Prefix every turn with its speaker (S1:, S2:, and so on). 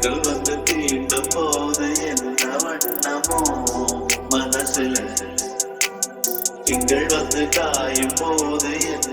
S1: எண்ணங்கள் வந்து தீண்டும் போது என்ன வண்ணமோ மனசுல திங்கள் வந்து காயும் போது என்ன